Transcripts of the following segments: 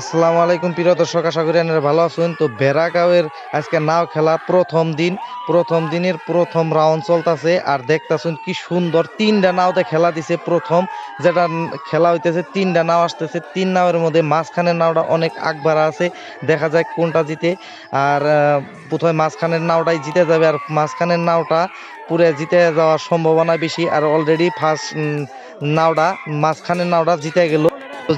আসসালামু আলাইকুম, প্রিয় দর্শক, আশা করি আপনারা ভালো আছেন। তো বেড়াগাঁওয়ের আজকে নাও খেলা প্রথম দিন, প্রথম দিনের প্রথম রাউন্ড চলতেছে আর দেখতেছেন কি সুন্দর তিনটা নাওতে খেলা দিছে প্রথম, যেটা খেলা হইতেছে, তিনটা নাও আসতেছে, তিন নাওয়ের মধ্যে মাঝখানের নাওটা অনেক আগবাড়া আছে, দেখা যায় কোনটা জিতে, আর প্রথমে মাঝখানের নাওটাই জিতে যাবে, আর মাঝখানের নাওটা পুরে জিতে যাওয়ার সম্ভাবনা বেশি, আর অলরেডি ফার্স্ট নাওটা, মাঝখানের নাওটা জিতে গেল।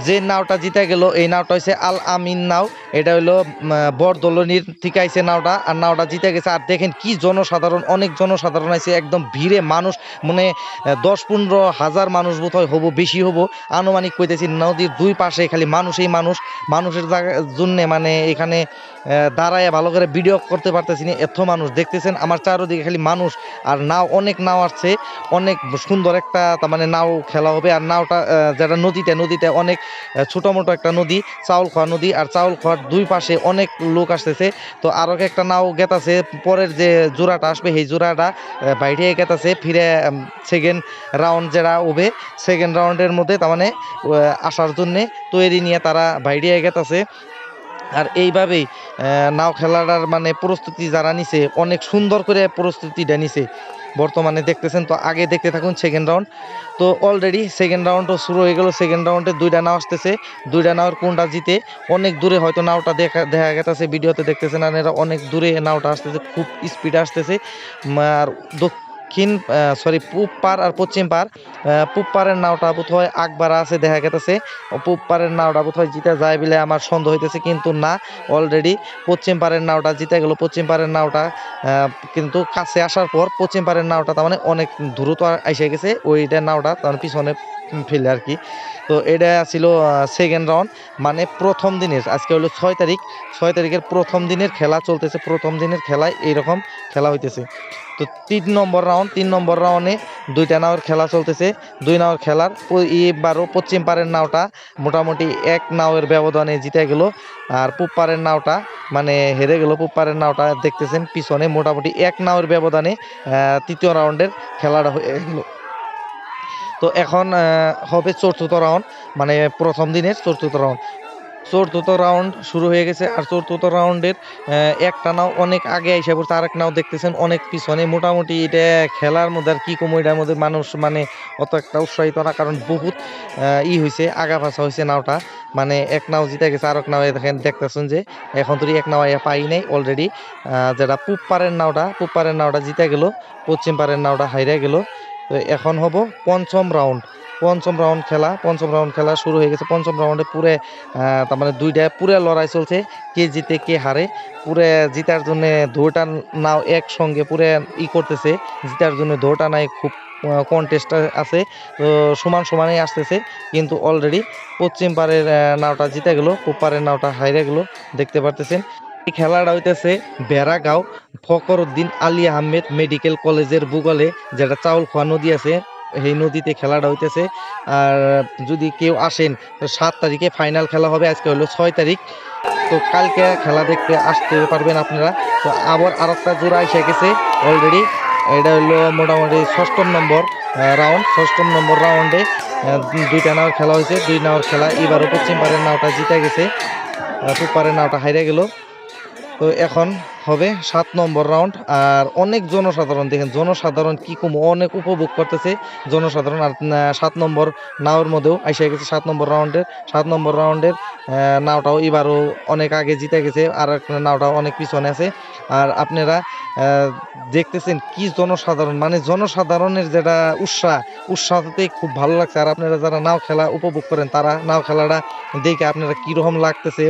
যে নাওটা জিতে গেল, এই নাওটা হচ্ছে আল আমিন নাও। এটা হলো বরদলনির থেকে আইছে নাওটা, আর নাওটা জিতে গেছে। আর দেখেন কি জনসাধারণ, অনেক জনসাধারণ আছে একদম ভিড়ে মানুষ মানে দশ পনেরো হাজার মানুষ বোধ হয় হব, বেশি হব। আনুমানিক কইতেছি নদীর দুই পাশে খালি মানুষই মানুষ। মানুষের জন্যে মানে এখানে দাঁড়ায় ভালো করে ভিডিও করতে পারতেছি না, এত মানুষ। দেখতেছেন, আমার চারোদিকে খালি মানুষ। আর নাও, অনেক নাও আসছে, অনেক সুন্দর একটা, তার মানে নাও খেলা হবে। আর নাওটা যেটা নদীতে নদীতে অনেক আহ, ছোট মোটো একটা নদী চাউল খোয়া নদী আর চাউল খোয়ার দুই পাশে অনেক লোক আসতেছে। তো আরও একটা নাও গেতাছে পরের যে জোড়াটা আসবে সেই জোড়াটা বাইরে গেতাছে ফিরে সেকেন্ড রাউন্ড যেটা হবে সেকেন্ড রাউন্ডের মধ্যে তার মানে আসার জন্যে তৈরি নিয়ে তারা বাইরে গেতাছে। আর এইভাবেই নাও খেলাটার মানে প্রস্তুতি যারা নিছে অনেক সুন্দর করে প্রস্তুতিটা নিছে। বর্তমানে দেখতেছেন, তো আগে দেখতে থাকুন সেকেন্ড রাউন্ড তো অলরেডি সেকেন্ড রাউন্ডও শুরু হয়ে গেল সেকেন্ড রাউন্ডে দুইটা নাও আসতেছে। দুইটা নাওর কোনটা জিতে, অনেক দূরে হয়তো নাওটা দেখা দেখা গেছে ভিডিওতে দেখতেছেন, আর এরা অনেক দূরে নাওটা আসতেছে, খুব স্পিডে আসতেছে। আর দক্ষিণ সরি পূব পার আর পশ্চিম পার পূব পারের নাওটা বোধ হয় আকবারা আছে, দেখা গেতেছে। পূব পারের নাওটা বোধ হয় জিতে যায় বলে আমার সন্দেহ হইতেছে, কিন্তু না অলরেডি পশ্চিম পারের নাওটা জিতে গেল। পশ্চিম পারের নাওটা কিন্তু কাছে আসার পর পশ্চিম পারের নাওটা তার মানে অনেক দ্রুত এসে গেছে, ওইটা নাওটা তার পিছনে ফেলে আর কি। তো এটা ছিল সেকেন্ড রাউন্ড মানে প্রথম দিনের, আজকে হলো ছয় তারিখ। ছয় তারিখের প্রথম দিনের খেলা চলতেছে, প্রথম দিনের খেলায় এইরকম খেলা হইতেছে। তো তিন নম্বর রাউন্ড তিন নম্বর রাউন্ডে দুইটা নাওয়ের খেলা চলতেছে। দুই নাওয়ের খেলার এবারও পশ্চিম পারের নাওটা মোটামুটি এক নাওয়ের ব্যবধানে জিতে গেল। আর পূব পারের নাওটা মানে হেরে গেল, পূব পারের নাওটা দেখতেছেন পিছনে মোটামুটি এক নাওয়ের ব্যবধানে তৃতীয় রাউন্ডের খেলাটা হয়ে গেল। তো এখন হবে চতুর্থ রাউন্ড মানে প্রথম দিনের চতুর্থ রাউন্ড চতুর্থ রাউন্ড শুরু হয়ে গেছে। আর চতুর্থ রাউন্ডের একটা নাও অনেক আগে এসে পড়ছে আর এক নাও দেখতেছেন অনেক পিছনে। মোটামুটি এটা খেলার মধ্যে আর কি কমো, এটার মধ্যে মানুষ মানে অত একটা উৎসাহিত না, কারণ বহুত ই হয়েছে আগা পাছা হয়েছে নাওটা। মানে এক নাও জিতে গেছে আর এক নাও দেখেন, দেখতেছেন যে এখন তো এক নাও পাই নাই অলরেডি যেটা পূব নাওটা পূব নাওটা জিতে গেল, পশ্চিম পারের নাওটা হাইরে গেল। তো এখন হব পঞ্চম রাউন্ড পঞ্চম রাউন্ড খেলা, পঞ্চম রাউন্ড খেলা শুরু হয়ে গেছে। পঞ্চম রাউন্ডে পুরে তার মানে দুইটা পুরে লড়াই চলছে, কে জিতে কে হারে। পুরে জিতার জন্য দুটা নাও একসঙ্গে পুরে ই করতেছে। জিতার জন্য দুটা নাই খুব কন্টেস্ট আছে। তো সমান সমানই আসতেছে। কিন্তু অলরেডি পশ্চিম পারের নাওটা জিতে গেল পারের নাওটা হাইরে গেলো। দেখতে পারতেছেন, এই খেলাটা হইতেছে বেড়াগাঁও ফকরউদ্দিন আলী আহমেদ মেডিকেল কলেজের ভূগোলে, যেটা চাউল খোয়া নদী আছে। সেই নদীতে খেলাটা হইতেছে। আর যদি কেউ আসেন তো সাত তারিখে ফাইনাল খেলা হবে আজকে হলো ছয় তারিখ। তো কালকে খেলা দেখতে আসতে পারবেন আপনারা। তো আবার আর একটা জোড়া এসে গেছে অলরেডি এটা হলো মোটামুটি ষষ্ঠম নম্বর রাউন্ড ষষ্ঠম নম্বর রাউন্ডে দুইটা নাওয়ার খেলা হয়েছে। দুই নাওয়ার খেলা এবারও পশ্চিম পারের নাওটা জিতে গেছে। আহ, পূব পারের নাওটা হাইরে গেল। তো এখন হবে সাত নম্বর রাউন্ড, আর অনেক জনসাধারণ, দেখেন জনসাধারণ কি কম, অনেক উপভোগ করতেছে জনসাধারণ, আর সাত নম্বর নাওয়ের মধ্যেও আইসা গেছে সাত নম্বর রাউন্ডের, সাত নম্বর রাউন্ডের নাওটাও এবারও অনেক আগে জিতে গেছে, আর নাওটাও অনেক পিছনে আছে। আর আপনারা দেখতেছেন কি জনসাধারণ মানে জনসাধারণের যেটা উৎসাহ উৎসাহতেই খুব ভালো লাগছে। আর আপনারা যারা নাও খেলা উপভোগ করেন, তারা নাও খেলাটা দেখে আপনারা কীরকম লাগতেছে,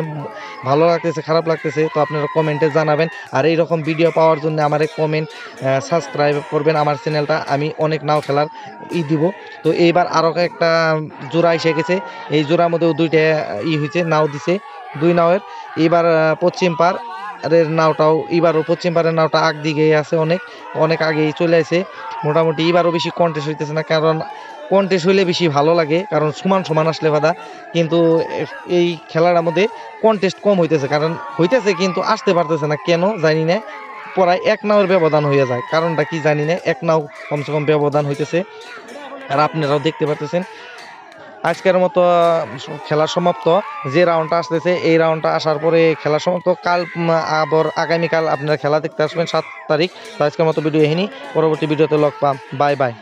ভালো লাগতেছে, খারাপ লাগতেছে, তো আপনারা কমেন্টে জানাবেন। আর এই রকম ভিডিও পাওয়ার জন্য আমার কমেন্ট সাবস্ক্রাইব করবেন আমার চ্যানেলটা। আমি অনেক নাও খেলার ই দিব। তো এইবার আরও একটা জোড়া এসে গেছে। এই জোড়ার মধ্যেও দুইটা ই হয়েছে নাও দিছে, দুই নাওয়ের। এবার পশ্চিম পার এর নাওটাও, এবারও পশ্চিম পারের নাওটা আগ দিকেই আছে অনেক অনেক আগেই চলে আসে। মোটামুটি এবারও বেশি কন্টেস্ট হইতেছে না, কারণ কন্টেস্ট হইলে বেশি ভালো লাগে, কারণ সমান সমান আসলে বাধা। কিন্তু এই খেলার মধ্যে কন্টেস্ট কম হইতেছে, কারণ হইতেছে কিন্তু আসতে পারতেছে না, কেন জানি না। প্রায় এক নাওয়ের ব্যবধান হয়ে যায়, কারণটা কি জানি না, এক নাও কমসে কম ব্যবধান হইতেছে। আর আপনারাও দেখতে পারতেছেন আজকের মতো খেলা সমাপ্ত। যে রাউন্ডটা আসতেছে, এই রাউন্ডটা আসার পরে খেলা সমাপ্ত। কাল আবার আগামীকাল আপনারা খেলা দেখতে আসবেন সাত তারিখ। আজকের মতো ভিডিও এহিনি। পরবর্তী ভিডিওতে লগ পাম। Bye bye.